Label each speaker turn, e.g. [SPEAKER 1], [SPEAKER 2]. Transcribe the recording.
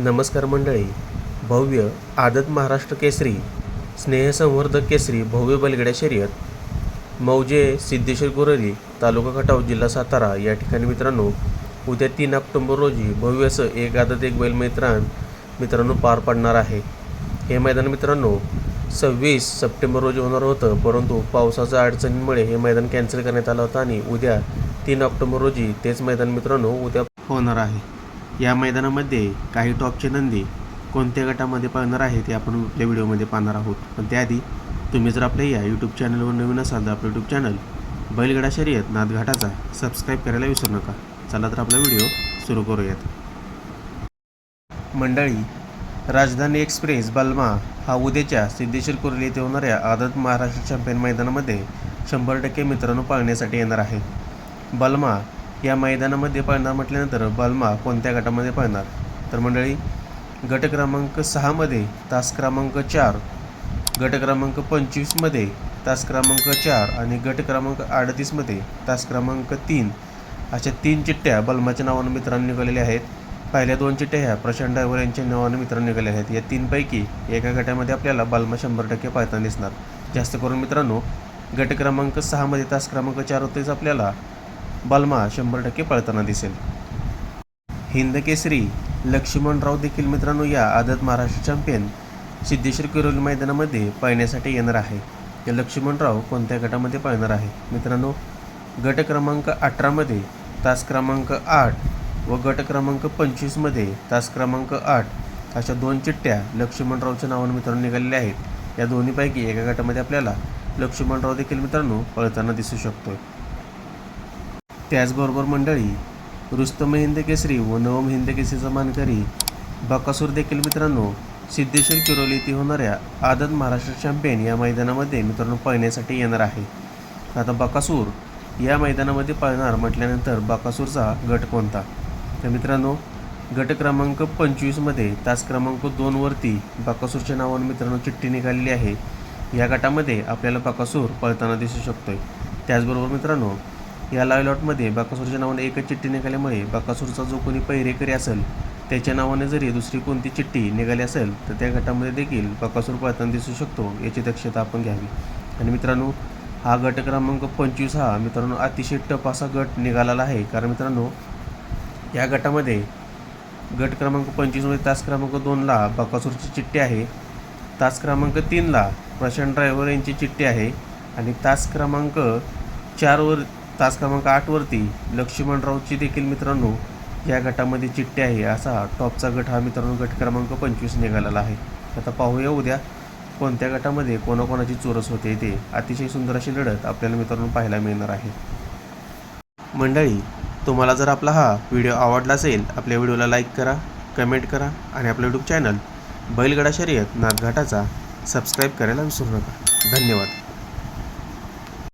[SPEAKER 1] नमस्कार मंडळी. भव्य आदत महाराष्ट्र केसरी स्नेहसंवर्धक केसरी भव्य बलगड्या शर्यत. मौजे सिद्धेश्वर गोरली तालुका खटाव जिल्हा सातारा या ठिकाणी मित्रांनो उद्या तीन ऑक्टोंबर रोजी भव्य असं एक आदत एक बैल मैत्रान मित्रांनो पार पडणार आहे. हे मैदान मित्रांनो सव्वीस सप्टेंबर रोजी होणार होतं परंतु पावसाच्या अडचणीमुळे हे मैदान कॅन्सल करण्यात आलं होतं आणि उद्या तीन ऑक्टोंबर रोजी तेच मैदान मित्रांनो उद्या होणार आहे. या मैदानामध्ये काही टॉपचे नंदी कोणत्या गटामध्ये पाहणार आहे ते आपण आपल्या व्हिडिओमध्ये पाहणार आहोत. पण त्याआधी तुम्ही जर आपल्या या यूट्यूब चॅनलवर नवीन असाल तर आपलं यूट्यूब चॅनल बैलगडा शर्यत नादघाटाचा सबस्क्राईब करायला विसरू नका. चला तर आपला व्हिडिओ सुरू करूयात. मंडळी राजधानी एक्सप्रेस बल्मा हा उद्याच्या सिद्धेश्वर कुर्ली येथे होणाऱ्या आदत महाराष्ट्र चॅम्पियन मैदानामध्ये शंभर टक्के मित्रांनो पाळण्यासाठी येणार आहे. बल्मा या मैदानामध्ये पळणार म्हटल्यानंतर बल्मा कोणत्या गटामध्ये पळणार? तर मंडळी गट क्रमांक सहामध्ये तास क्रमांक चार गट क्रमांक पंचवीसमध्ये तास क्रमांक चार आणि गट क्रमांक अडतीसमध्ये तास क्रमांक तीन अशा तीन चिठ्ठ्या बल्माच्या नावानं मित्रांनो निघालेल्या आहेत. पहिल्या दोन चिठ्ठ्या ह्या प्रशांत डायवर यांच्या नावानं मित्रांनी निघाल्या आहेत. या तीनपैकी एका गटामध्ये आपल्याला बल्मा शंभर टक्के पाहताना दिसणार. जास्त करून मित्रांनो गट क्रमांक सहामध्ये तास क्रमांक चार होतेच आपल्याला. बालमा शंभर टक्के पळताना दिसेल. हिंदकेसरी लक्ष्मणराव देखील मित्रांनो या आदत महाराष्ट्र चॅम्पियन सिद्धेश्वर किरोली मैदानामध्ये पळण्यासाठी येणार आहे. या लक्ष्मणराव कोणत्या गटामध्ये पळणार आहे? मित्रांनो गट क्रमांक अठरामध्ये तास क्रमांक आठ व गट क्रमांक पंचवीसमध्ये तास क्रमांक आठ अशा दोन चिठ्ठ्या लक्ष्मणरावच्या नावानं मित्रांनो निघालेल्या आहेत. या दोन्हीपैकी एका गटामध्ये आपल्याला लक्ष्मणराव देखील मित्रांनो पळताना दिसू शकतोय. त्याचबरोबर मंडळी रुस्तम हिंद केसरी व नवम हिंद केसरीचा मानकरी बकासूर देखील मित्रांनो सिद्धेश्वर किरोली येथे होणाऱ्या आदत महाराष्ट्र चॅम्पियन या मैदानामध्ये मित्रांनो पळण्यासाठी येणार आहे. आता बकासूर या मैदानामध्ये पळणार म्हटल्यानंतर बकासूरचा गट कोणता? तर मित्रांनो गट क्रमांक पंचवीसमध्ये तास क्रमांक दोनवरती बकासूरच्या नावानं मित्रांनो चिठ्ठी निघालेली आहे. या गटामध्ये आपल्याला बकासूर पळताना दिसू शकतोय. त्याचबरोबर मित्रांनो या लॉयलॉटमध्ये बाकासूरच्या नावाने एकच चिठ्ठी निघाल्यामुळे बाकासूरचा जो कोणी पहिरेकरी असेल त्याच्या नावाने जरी दुसरी कोणती चिठ्ठी निघाली असेल तर त्या गटामध्ये देखील बाकासूर पळताना दिसू शकतो याची दक्षता आपण घ्यावी. आणि मित्रांनो हा गट क्रमांक पंचवीस हा मित्रांनो अतिशय टप असा गट निघालेला आहे. कारण मित्रांनो या गटामध्ये गट क्रमांक पंचवीसमध्ये तास क्रमांक दोनला बकासूरची चिठ्ठी आहे. तास क्रमांक तीनला प्रशांत ड्रायव्हर यांची चिठ्ठी आहे. आणि तास क्रमांक चारवर तास क्रमांक आठवरती लक्ष्मणरावची देखील मित्रांनो या गटामध्ये चिठ्ठी आहे. असा टॉपचा गट हा मित्रांनो गट क्रमांक पंचवीस निघालेला आहे. आता पाहूया उद्या कोणत्या गटामध्ये कोणाकोणाची चोरस होते ते अतिशय सुंदर अशी लढत आपल्याला मित्रांनो पाहायला मिळणार आहे. मंडळी तुम्हाला जर आपला हा व्हिडिओ आवडला असेल आपल्या व्हिडिओला लाईक करा कमेंट करा आणि आपलं यूट्यूब चॅनल बैलगडा शर्यत नाथघाटाचा सबस्क्राईब करायला विसरू नका. धन्यवाद.